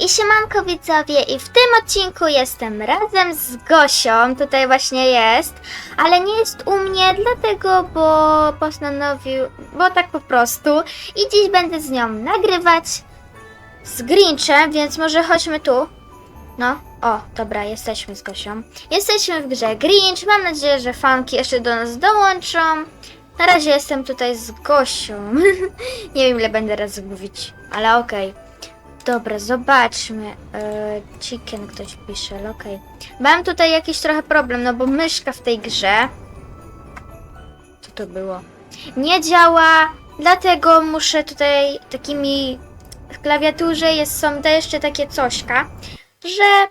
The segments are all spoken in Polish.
I siemanko widzowie, i w tym odcinku jestem razem z Gosią, tutaj właśnie jest, ale nie jest u mnie dlatego, bo postanowił, bo tak po prostu. I dziś będę z nią nagrywać z Grinchem, więc może chodźmy tu. No, o, dobra, jesteśmy z Gosią. Jesteśmy w grze Grinch, mam nadzieję, że fanki jeszcze do nas dołączą. Na razie jestem tutaj z Gosią. nie wiem ile będę razy mówić, ale okej. Dobra, zobaczmy. E, chicken ktoś pisze, okej. Mam tutaj jakiś trochę problem, no bo myszka w tej grze. Co to było? Nie działa, dlatego muszę tutaj takimi. W klawiaturze jest, są te jeszcze takie cośka, że.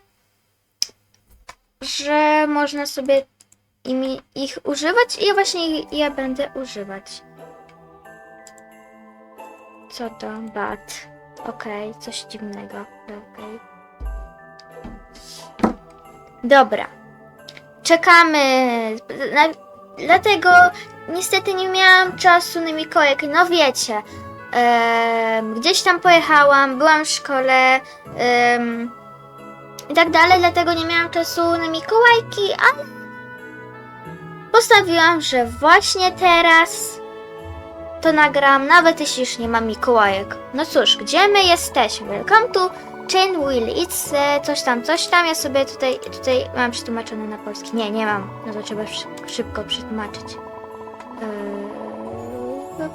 że można sobie ich używać i ja właśnie je będę używać. Co to? Bat. Okej, coś dziwnego. Okej. Dobra. Czekamy. Na, dlatego niestety nie miałam czasu na Mikołajek. No wiecie. gdzieś tam pojechałam, byłam w szkole i tak dalej, dlatego nie miałam czasu na Mikołajki, ale postanowiłam, że właśnie teraz to nagram, nawet jeśli już nie ma Mikołajek. No cóż, gdzie my jesteśmy? Welcome to Chain Wheel, it's e, coś tam, coś tam. Ja sobie tutaj, tutaj mam przetłumaczone na polski. Nie, nie mam. No to trzeba szy- szybko przetłumaczyć.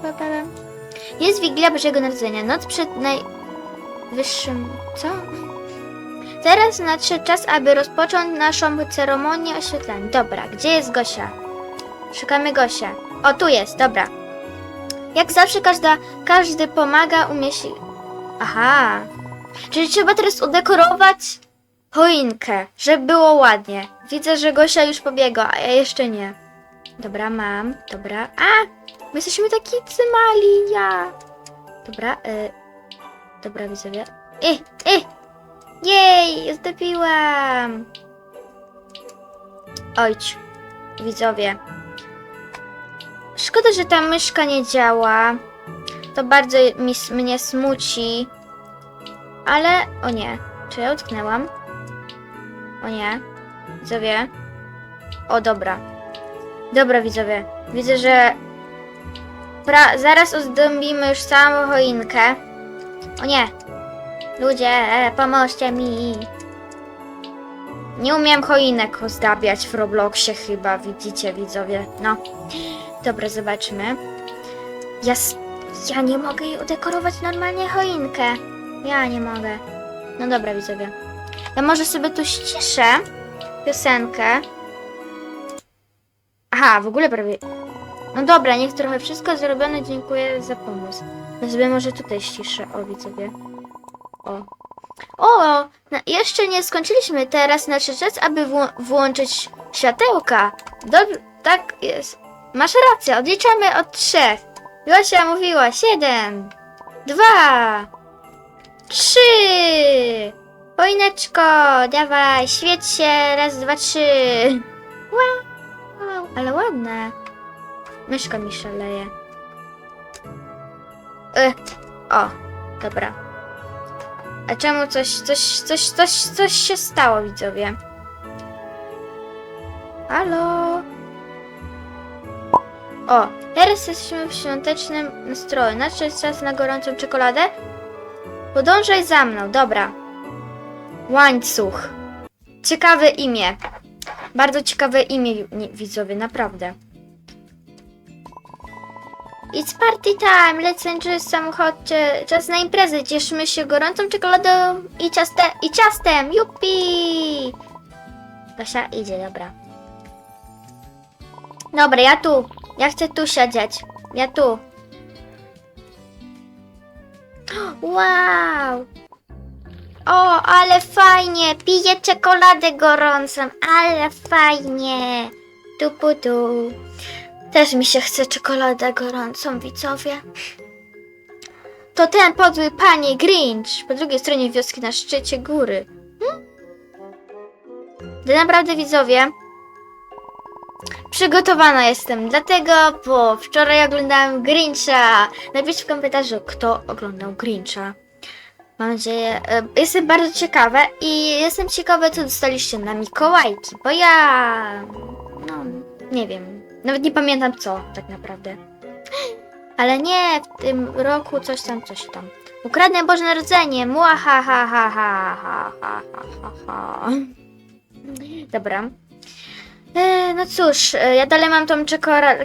Pa. Jest Wigilia Bożego Narodzenia, noc przed najwyższym... Co? Teraz nadszedł czas, aby rozpocząć naszą ceremonię oświetlenia. Dobra, gdzie jest Gosia? Szukamy Gosia. O, tu jest, dobra. Jak zawsze każda, każdy pomaga umieści... Aha. Czyli trzeba teraz udekorować choinkę, żeby było ładnie. Widzę, że Gosia już pobiegła, a ja jeszcze nie. Dobra, mam. Dobra. A! My jesteśmy taki mali, ja. Dobra, y... Dobra, widzowie. Ej, ej! Jej, zdobiłam! Ojcz, widzowie. Szkoda, że ta myszka nie działa. To bardzo mi, mnie smuci. Ale, o nie. Czy ja utknęłam? O nie. Widzowie. O, dobra. Dobra, widzowie. Widzę, że pra- zaraz ozdobimy już całą choinkę. O nie. Ludzie, pomóżcie mi. Nie umiem choinek ozdabiać w Robloxie chyba, widzicie widzowie. No. Dobra, zobaczmy. Ja, ja nie mogę jej udekorować normalnie choinkę. Ja nie mogę. No dobra, widzowie. Ja może sobie tu ściszę piosenkę. Aha, w ogóle prawie... No dobra, niech trochę wszystko zrobione. Dziękuję za pomysł. Ja sobie może tutaj ściszę. O, widzowie. O. O, jeszcze nie skończyliśmy. Teraz nadszedł czas, aby wło- włączyć światełka. Dobrze, tak jest. Masz rację, odliczamy od trzech. Gosia mówiła siedem, dwa, trzy. Choineczko, dawaj, świeć się, raz, dwa, trzy. Wow, ale ładne. Myszka mi szaleje. Y, o, dobra. A czemu coś, coś, coś, coś, coś się stało, widzowie? Halo? O, teraz jesteśmy w świątecznym nastroju. Nadszedł czas na gorącą czekoladę? Podążaj za mną, dobra. Łańcuch. Ciekawe imię. Bardzo ciekawe imię, widzowie, naprawdę. It's party time, let's enjoy samochodcie. Czas na imprezę, cieszymy się gorącą czekoladą i, ciaste, i ciastem, jupi! Gosia idzie, dobra. Dobra, ja tu. Ja chcę tu siedzieć. Ja tu. Wow! O, ale fajnie! Piję czekoladę gorącą, ale fajnie! Tu tu. Też mi się chce czekoladę gorącą, widzowie. To ten podły panie Grinch po drugiej stronie wioski na szczycie góry. Hmm? To naprawdę widzowie. Przygotowana jestem dlatego, bo wczoraj oglądałem Grincha. Napisz w komentarzu, kto oglądał Grincha. Mam nadzieję, e, jestem bardzo ciekawa i jestem ciekawa, co dostaliście na Mikołajki, bo ja, no, nie wiem, nawet nie pamiętam co tak naprawdę. Ale nie, w tym roku coś tam, coś tam. Ukradnę Boże Narodzenie, muahahahahahahaha. Dobra. E, no cóż, e, ja dalej mam tą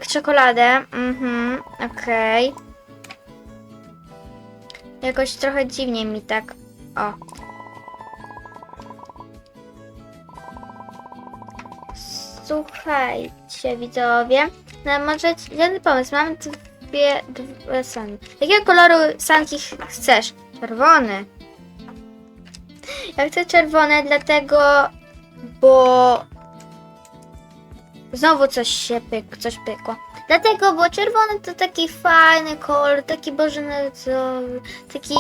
czekoladę. Mhm, okej. Jakoś trochę dziwnie mi tak. O. Słuchajcie, widzowie. No może jeden pomysł. Mam dwie, dwie sanki. Jakiego koloru sanki ch- chcesz? Czerwony. Ja chcę czerwone, dlatego, bo znowu coś się pyk, coś pykło. Dlatego, bo czerwony to taki fajny kolor, taki bożonarodzowy, taki,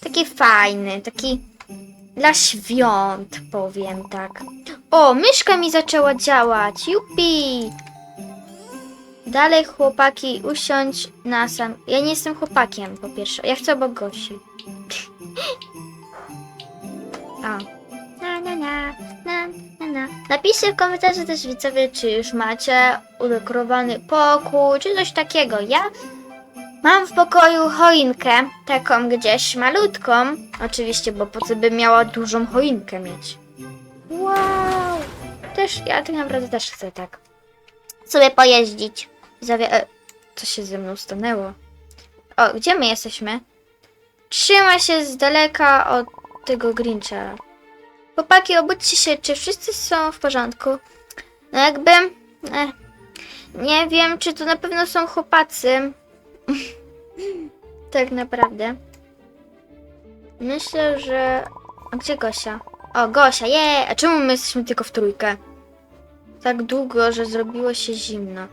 taki fajny, taki dla świąt, powiem tak. O, myszka mi zaczęła działać, jupi! Dalej chłopaki, usiądź na sam. Ja nie jestem chłopakiem, po pierwsze. Ja chcę obok Gosi. O. Napiszcie w komentarzu też widzowie, czy już macie udekorowany pokój, czy coś takiego. Ja mam w pokoju choinkę, taką gdzieś malutką. Oczywiście, bo po co by miała dużą choinkę mieć. Wow! Też, ja tak naprawdę też chcę tak sobie pojeździć. Zawie... E, co się ze mną stanęło? O, gdzie my jesteśmy? Trzyma się z daleka od tego Grincha. Chłopaki, obudźcie się, czy wszyscy są w porządku? No jakby... E, nie wiem, czy to na pewno są chłopacy. tak naprawdę. Myślę, że... A gdzie Gosia? O, Gosia, je! A czemu my jesteśmy tylko w trójkę? Tak długo, że zrobiło się zimno.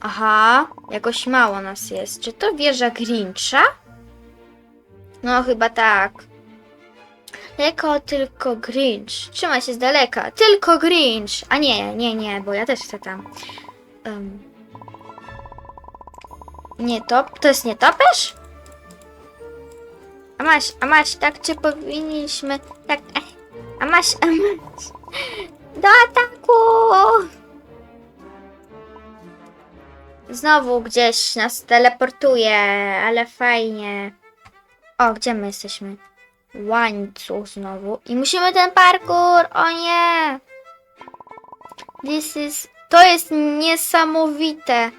Aha, jakoś mało nas jest. Czy to wieża Grincha? No, chyba tak. Tylko, tylko Grinch. Trzyma się z daleka. Tylko Grinch. A nie, nie, nie, bo ja też chcę tam. Em. Nie top. To jest nietoperz? A masz, a masz, tak czy powinniśmy. Tak. eh, A masz, a masz. Do ataku! Znowu gdzieś nas teleportuje, ale fajnie. O, gdzie my jesteśmy? Łańcuch znowu. I musimy ten parkour! O nie! This is... To jest niesamowite.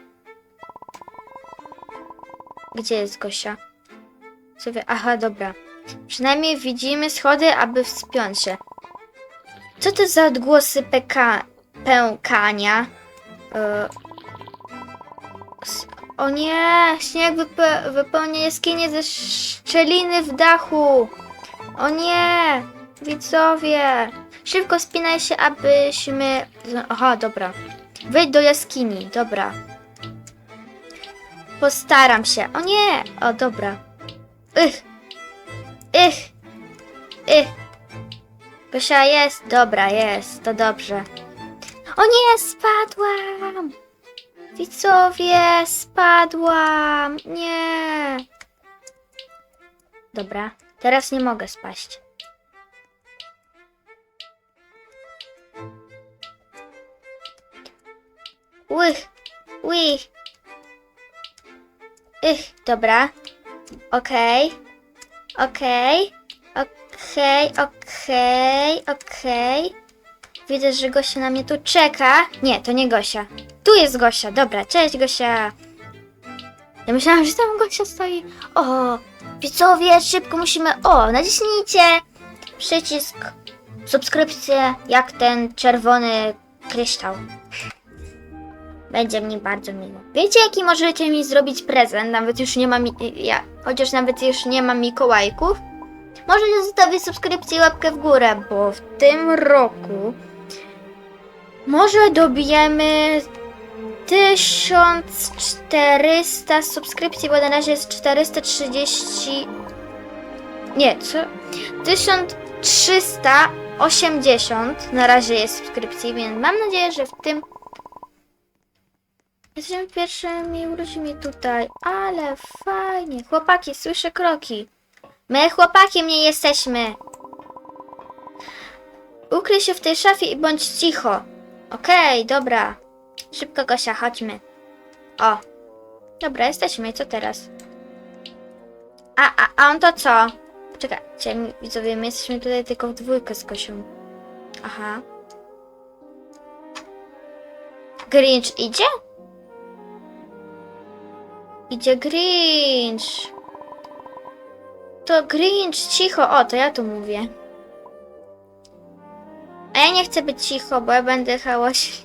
Gdzie jest Gosia? Sobie... Aha, dobra. Przynajmniej widzimy schody, aby wspiąć się. Co to za odgłosy peka... pękania? S- O nie! Śnieg wype... wypełnia jaskinie ze szczeliny w dachu! O nie! Widzowie! Szybko spinaj się, abyśmy... Aha, dobra. Wejdź do jaskini, dobra. Postaram się. O nie! O, dobra. Ych! Ych! Ych! Gosia jest? Dobra, jest. To dobrze. O nie! Spadłam! Widzowie! Spadłam! Nie! Dobra. Teraz nie mogę spaść. Wych, wych. Ych, dobra. Okej. Okej. Okej, okej, okej. Widzę, że Gosia na mnie tu czeka. Nie, to nie Gosia. Tu jest Gosia. Dobra, cześć Gosia. Ja myślałam, że tam Gosia stoi. O, widzowie, szybko musimy... O, naciśnijcie przycisk subskrypcję, jak ten czerwony kryształ. Będzie mi bardzo miło. Wiecie, jaki możecie mi zrobić prezent? Nawet już nie ma mi... Ja, chociaż nawet już nie ma Mikołajków. Możecie zostawić subskrypcję i łapkę w górę, bo w tym roku może dobijemy 1400 subskrypcji, bo na razie jest 430. Nie, co? 1380 na razie jest subskrypcji, więc mam nadzieję, że w tym. Jesteśmy pierwszymi ludźmi tutaj, ale fajnie. Chłopaki, słyszę kroki. My chłopaki mnie jesteśmy. Ukryj się w tej szafie i bądź cicho. Okej, okay, dobra. Szybko, Gosia, chodźmy. O. Dobra, jesteśmy. Co teraz? A, a, a on to co? Czekajcie, widzowie, my jesteśmy tutaj tylko w dwójkę z Gosią. Aha. Grinch idzie? Idzie Grinch. To Grinch, cicho. O, to ja tu mówię. A ja nie chcę być cicho, bo ja będę hałasić.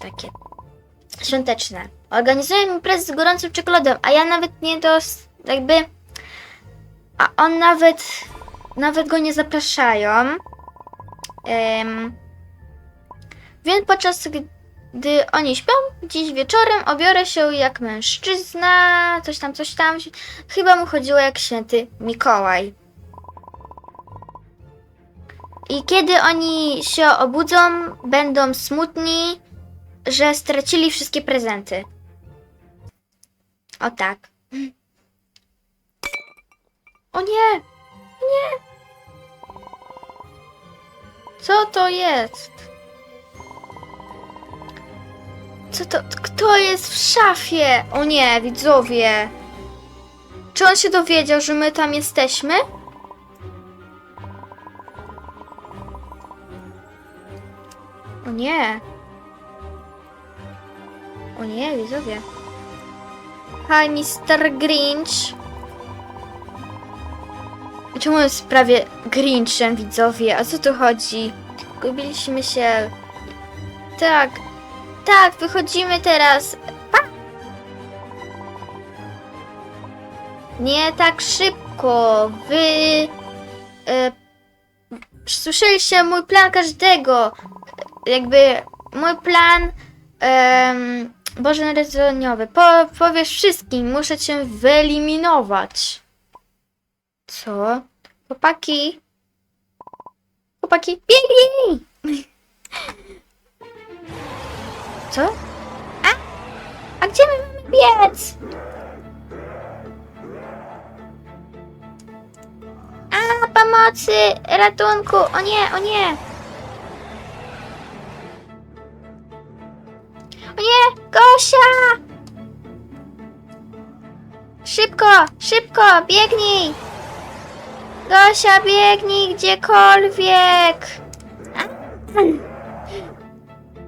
takie świąteczne. Organizuję imprezę z gorącym czekoladą, a ja nawet nie dos... jakby... A on nawet... nawet go nie zapraszają. Ym, więc podczas gdy oni śpią, dziś wieczorem obiorę się jak mężczyzna, coś tam, coś tam. Chyba mu chodziło jak święty Mikołaj. I kiedy oni się obudzą, będą smutni, że stracili wszystkie prezenty. O tak. O nie! Nie! Co to jest? Co to? Kto jest w szafie? O nie, widzowie. Czy on się dowiedział, że my tam jesteśmy? O nie. O nie, widzowie. Hi, Mr. Grinch. Czemu jest prawie Grinchem, widzowie? O co tu chodzi? Gubiliśmy się. Tak, tak, wychodzimy teraz. Pa! Nie tak szybko. Wy. E, słyszeliście mój plan każdego. Jakby mój plan. em, bożonarodzeniowy. Po, powiesz wszystkim, muszę cię wyeliminować. Co? Chłopaki. Chłopaki, biegnij! Co? A? A gdzie my mamy biec? A, pomocy! Ratunku! O nie, o nie! Nie! Gosia! Szybko, szybko, biegnij! Gosia, biegnij gdziekolwiek!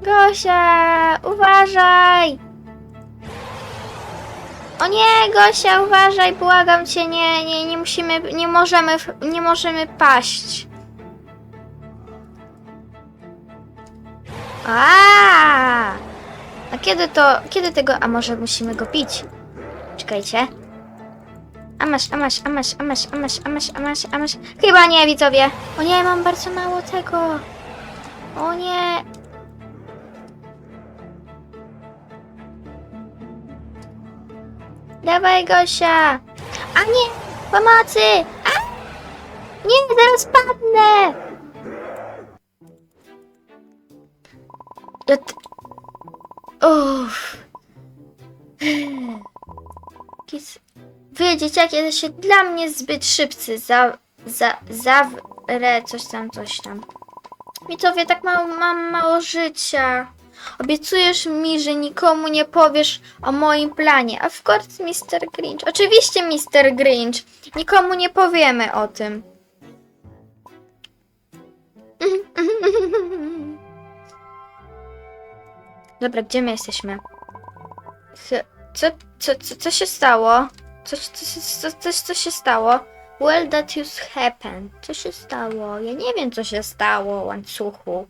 Gosia, uważaj! O nie, Gosia, uważaj, błagam cię, nie, nie, nie musimy, nie możemy, nie możemy paść. A! A kiedy to, kiedy tego, a może musimy go pić? Czekajcie. A masz, a masz, a masz, a masz, a masz, a masz. Chyba nie, widzowie. O nie, mam bardzo mało tego. O nie, Dawaj, Gosia! A nie! Pomocy! A! Nie, zaraz padnę! Uff. Wy, dzieciaki, jesteście dla mnie zbyt szybcy. Za... Za... Zawrę coś tam, coś tam. Widzowie, tak mało, mam mało życia. Obiecujesz mi, że nikomu nie powiesz o moim planie. Of course, Mr. Grinch. Oczywiście, Mr. Grinch. Nikomu nie powiemy o tym. Dobra, gdzie my jesteśmy? Co, co, co, co, co się stało? Coś, coś, coś, coś, co się stało? Well, that just happened. Co się stało? Ja nie wiem, co się stało, łańcuchu.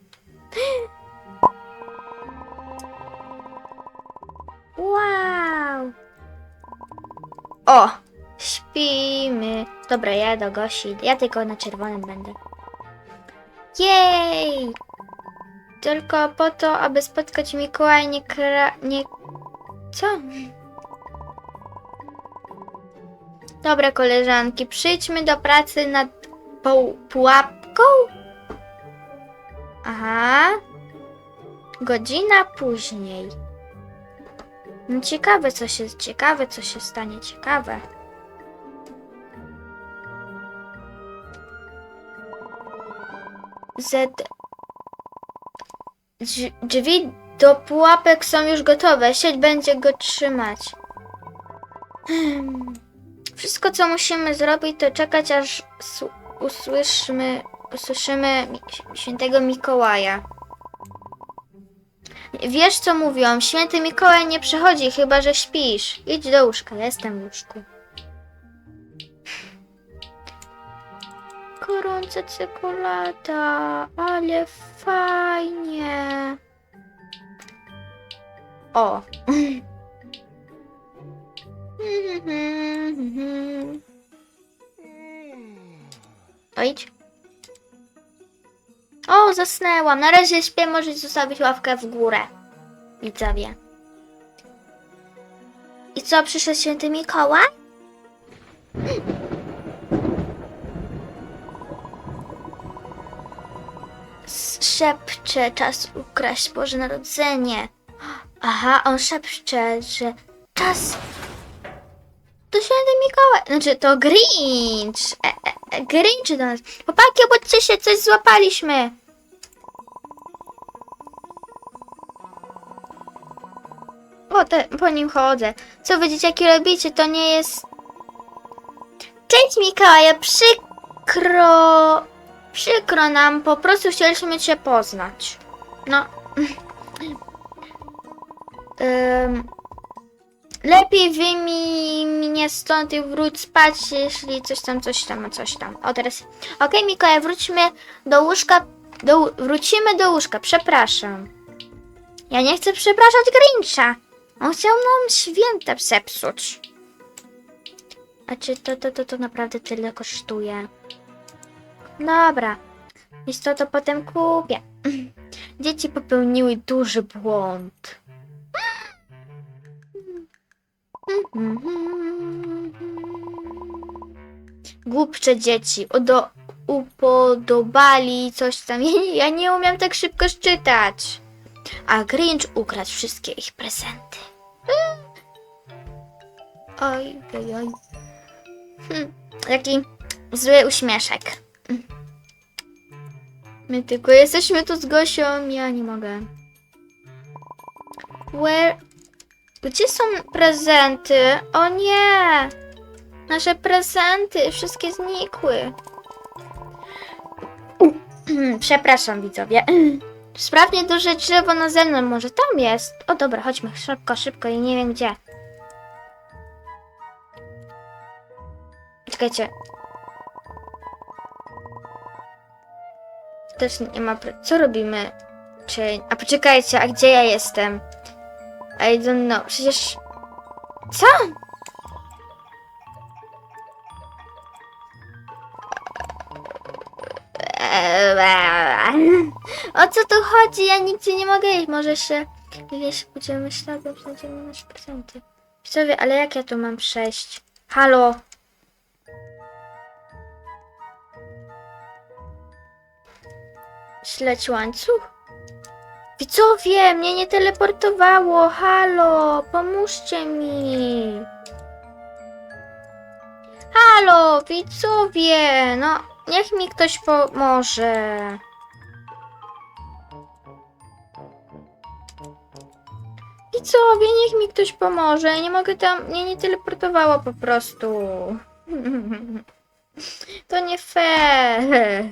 Wow! O! śpimy. Dobra, ja do Gosi. Ja tylko na czerwonym będę. Jej! Tylko po to, aby spotkać Mikołaj, nie kra... nie... Co? Dobra, koleżanki, przyjdźmy do pracy nad pułapką? Aha. Godzina później. No ciekawe, co się, ciekawe, co się stanie, ciekawe. Z... Drzwi- do pułapek są już gotowe. Sieć będzie go trzymać. Hmm. Wszystko, co musimy zrobić, to czekać, aż usłyszymy, usłyszymy świętego Mikołaja. Wiesz, co mówią? Święty Mikołaj nie przychodzi, chyba że śpisz. Idź do łóżka, jestem w łóżku. Gorąca czekolada, ale fajnie. O. O, idź. O, zasnęłam. Na razie śpię, możesz zostawić ławkę w górę. Widzowie. I co, przyszedł święty Mikołaj? Szepcze, czas ukraść Boże Narodzenie. Aha, on szepcze, że czas... To święty Mikołaj, znaczy to Grinch. E, e, e, Grinch do nas. Chłopaki, obudźcie się, coś złapaliśmy. O, te, po nim chodzę. Co wy dzieciaki robicie? To nie jest... Cześć Mikołaj, przykro... Przykro nam, po prostu chcieliśmy cię poznać. No. Ym, lepiej wyjmij mnie stąd i wróć spać, jeśli coś tam, coś tam, coś tam. O, teraz... Okej, Mikołaj, wróćmy do łóżka. Do, wrócimy do łóżka, przepraszam. Ja nie chcę przepraszać Grincha. On chciał nam święta zepsuć. A czy to, to, to, to naprawdę tyle kosztuje? Dobra. Wiesz co, to potem kupię. Dzieci popełniły duży błąd. Głupcze dzieci. Udo, upodobali coś tam. Ja nie, umiem tak szybko czytać. A Grinch ukradł wszystkie ich prezenty. Oj, oj, oj. Hm, jaki zły uśmieszek. My tylko jesteśmy tu z Gosią, ja nie mogę. Where... Gdzie są prezenty? O nie! Nasze prezenty, wszystkie znikły. Przepraszam widzowie. Sprawdźcie duże drzewo na zewnątrz, może tam jest. O dobra, chodźmy szybko, szybko i nie wiem gdzie. Czekajcie. Też nie ma. Co robimy? Czy. A poczekajcie, a gdzie ja jestem? I don't know. Przecież. Co? O co tu chodzi? Ja nigdzie nie mogę iść. Może się gdzieś będziemy śladem, znajdziemy nasze prezenty. Widzowie, ale jak ja tu mam przejść? Halo? Śledź łańcuch? Widzowie, mnie nie teleportowało. Halo, pomóżcie mi. Halo, widzowie, no niech mi ktoś pomoże. Widzowie, niech mi ktoś pomoże. Nie mogę tam, mnie nie teleportowało po prostu. To nie fair.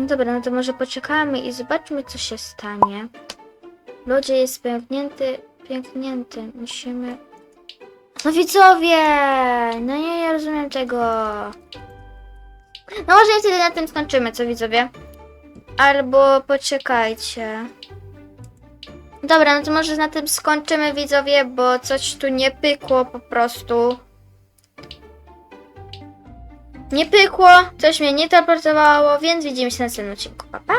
No dobra, no to może poczekamy i zobaczmy, co się stanie. Lodzie jest pęknięty, pęknięty. Musimy... No widzowie! No nie, ja rozumiem tego. No może wtedy na tym skończymy, co widzowie? Albo poczekajcie. Dobra, no to może na tym skończymy widzowie, bo coś tu nie pykło po prostu. Nie pykło, coś mnie nie teleportowało, więc widzimy się na następnym odcinku. Pa, pa!